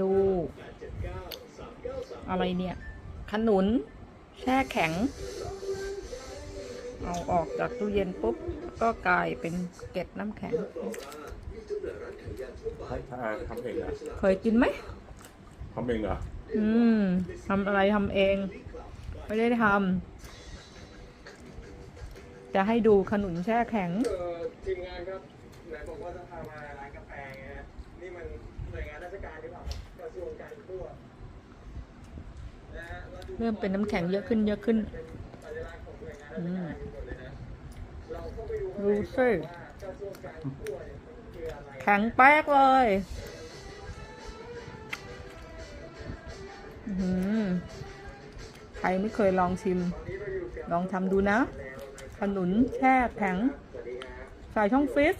ดู อะไรเนี่ย ขนุน แช่แข็ง เอาออกจากตู้เย็นปุ๊บ ก็กลายเป็นเกล็ดน้ำแข็งให้ทาทำเองเหรอเคยกินไหม ทำเองเหรออืมทำอะไรทำเอง ไม่ได้ทำจะให้ดูขนุนแช่แข็งเออทีมงานครับไหนบอกว่าจะพามาร้านกาแฟไงฮะ เริ่มเป็นน้ำแข็งเยอะขึ้นเยอะขึ้นรู้สึกแข็งแป๊กเลยใครไม่เคยลองชิม ลองทำดูนะ ขนุนแช่แข็ง ใส่ช่องฟิต